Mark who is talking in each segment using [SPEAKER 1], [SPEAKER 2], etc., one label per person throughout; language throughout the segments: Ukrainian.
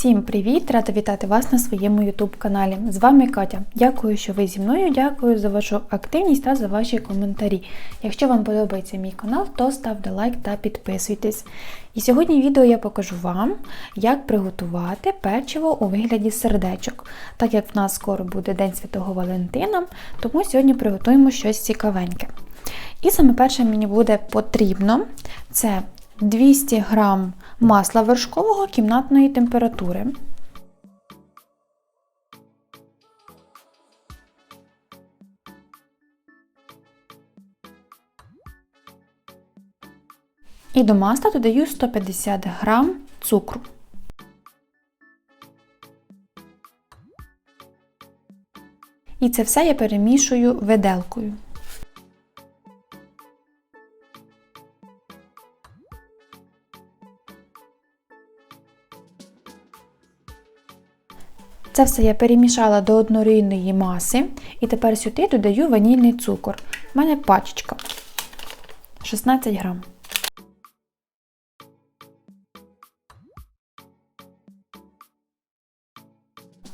[SPEAKER 1] Всім привіт! Рада вітати вас на своєму YouTube каналі. З вами Катя. Дякую, що ви зі мною. Дякую за вашу активність та за ваші коментарі. Якщо вам подобається мій канал, то ставте лайк та підписуйтесь. І сьогодні в відео я покажу вам, як приготувати печиво у вигляді сердечок. Так як в нас скоро буде День Святого Валентина, тому сьогодні приготуємо щось цікавеньке. І саме перше мені буде потрібно це 200 г масла вершкового кімнатної температури. І до масла додаю 150 г цукру. І це все я перемішую виделкою. Це все я перемішала до однорідної маси і тепер сюди додаю ванільний цукор. У мене пачечка 16 грам.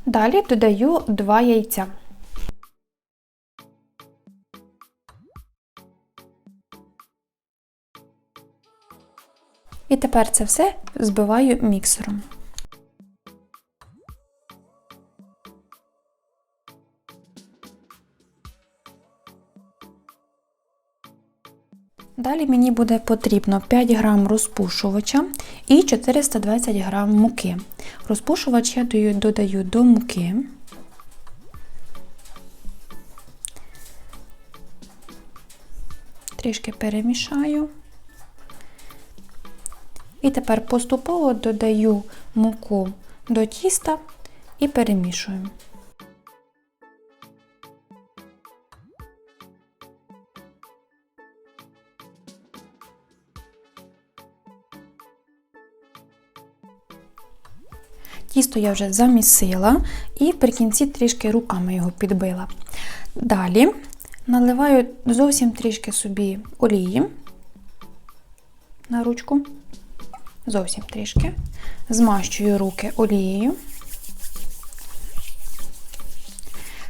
[SPEAKER 1] Далі додаю 2 яйця. І тепер це все збиваю міксером. Далі мені буде потрібно 5 г розпушувача і 420 г муки. Розпушувач я додаю до муки. Трішки перемішаю. І тепер поступово додаю муку до тіста і перемішую. Тісто я вже замісила і при кінці трішки руками його підбила. Далі наливаю зовсім трішки собі олії на ручку, зовсім трішки, змащую руки олією.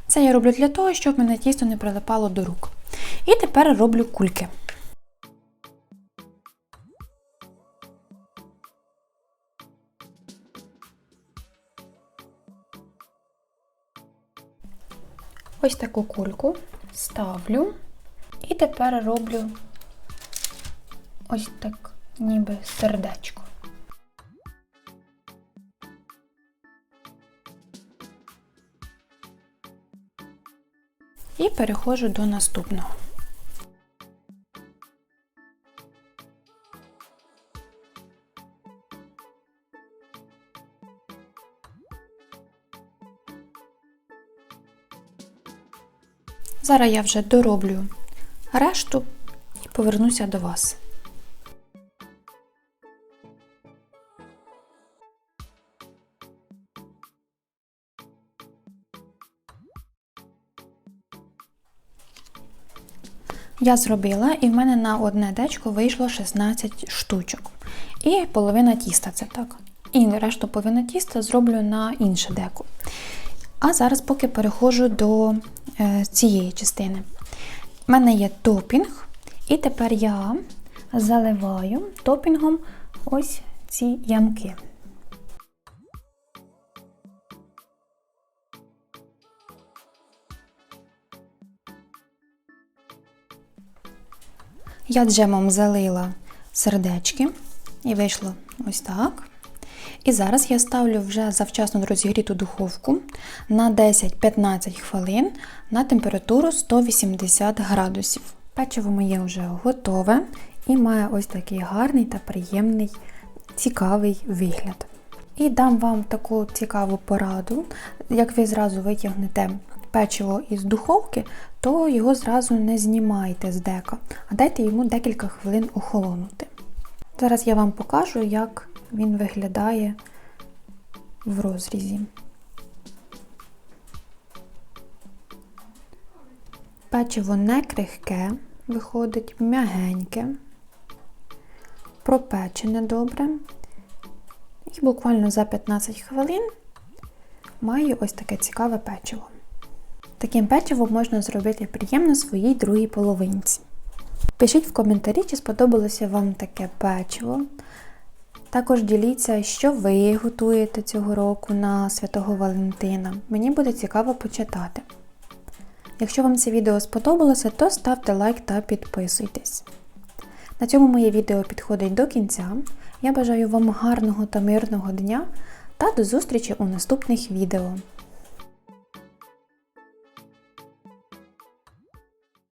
[SPEAKER 1] Це я роблю для того, щоб мене тісто не прилипало до рук. І тепер роблю кульки. Ось таку кульку ставлю і тепер роблю ось так, ніби сердечко. І переходжу до наступного. Зараз я вже дороблю решту і повернуся до вас. Я зробила і в мене на одне дечко вийшло 16 штучок. І половина тіста це так. І решту половина тіста зроблю на інше деко. А зараз поки переходжу до е, цієї частини. У мене є топінг, і тепер я заливаю топінгом ось ці ямки. Я джемом залила сердечки і вийшло ось так. І зараз я ставлю вже завчасно розігріту духовку на 10-15 хвилин на температуру 180 градусів. Печиво моє вже готове і має ось такий гарний та приємний, цікавий вигляд. І дам вам таку цікаву пораду, як ви зразу витягнете печиво із духовки, то його зразу не знімайте з дека, а дайте йому декілька хвилин охолонути. Зараз я вам покажу, як він виглядає в розрізі. Печиво не крихке, виходить м'ягеньке, пропечене добре. І буквально за 15 хвилин маю ось таке цікаве печиво. Таким печивом можна зробити приємно своїй другій половинці. Пишіть в коментарі, чи сподобалося вам таке печиво. Також діліться, що ви готуєте цього року на Святого Валентина. Мені буде цікаво почитати. Якщо вам це відео сподобалося, то ставте лайк та підписуйтесь. На цьому моє відео підходить до кінця. Я бажаю вам гарного та мирного дня та до зустрічі у наступних відео.